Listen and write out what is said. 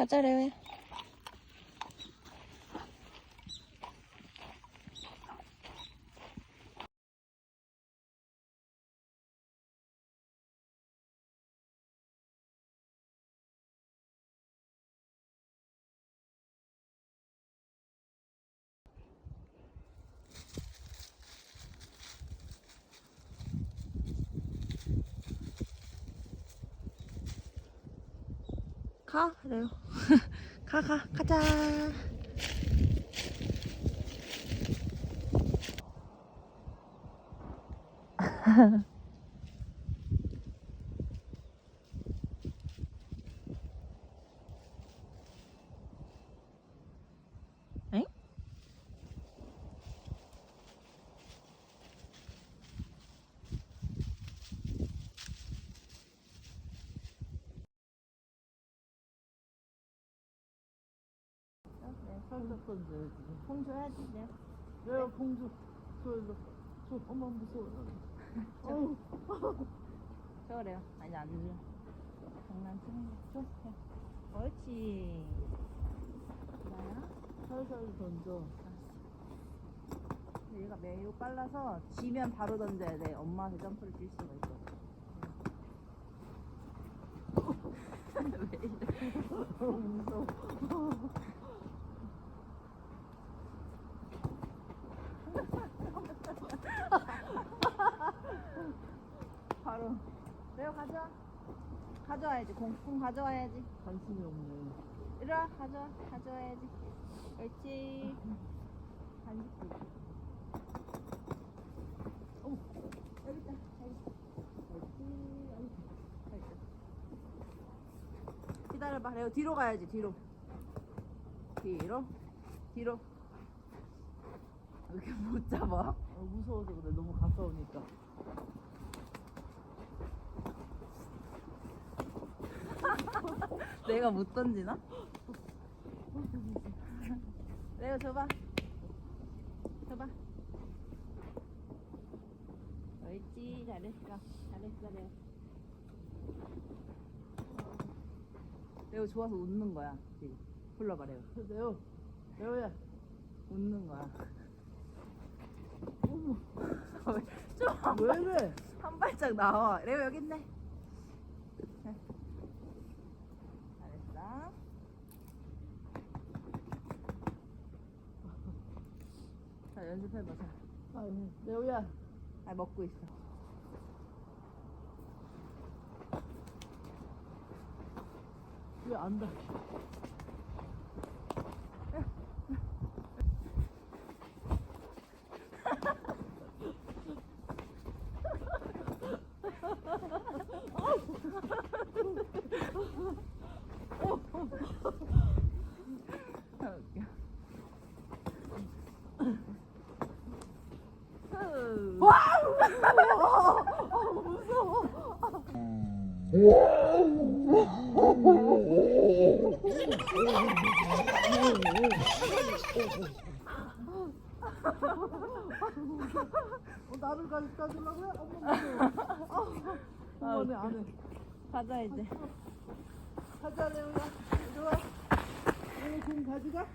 가자 레오야 가? 레오 가가 가자 살짝 던져야지. 공 줘야지 네. 내가 공주 저기서 저 엄마 무서워. 어우 줘 레오 아니 안 줘. 장난치는 거 줘. 해. 옳지 나야? 살살 던져. 근데 얘가 매우 빨라서 지면 바로 던져야 돼. 엄마한테 점프를 뛸 수가 있어. 왜 이래? 무서워. 바로. 레오 가져와. 가져와야지. 공, 공 가져와야지. 관심이 없네. 이리 와. 가져와. 가져와야지. 옳지. 간식 줘. 어, 여기 있다. 여기 있다. 옳지. 여기 있다. 여기 있다. 기다려봐. 레오 뒤로 가야지. 뒤로. 뒤로. 뒤로. 왜 이렇게 못 잡아? 어, 무서워서 그래. 너무 가까우니까. 내가 못 던지나? 레오 줘봐. 줘봐. 옳지 잘했어. 잘했어 레오. 레오 좋아서 웃는 거야. 지금. 불러봐 레오. 레오, 레오야. 웃는 거야. 어머, 좀한 왜 왜? 한 발짝 나와. 레오 여기 있네. 자. 잘했어. 자 연습해봐. 자. 아, 레오야. 아 먹고 있어. 왜안 닿아? 아, 웃겨. 후. 어, 나를 가, 가주려고 해? 엄마 무서워. 아, 어머니 안 해. 가자 이제. 가자, 레오야. 이리 와. 레오 공 가져가.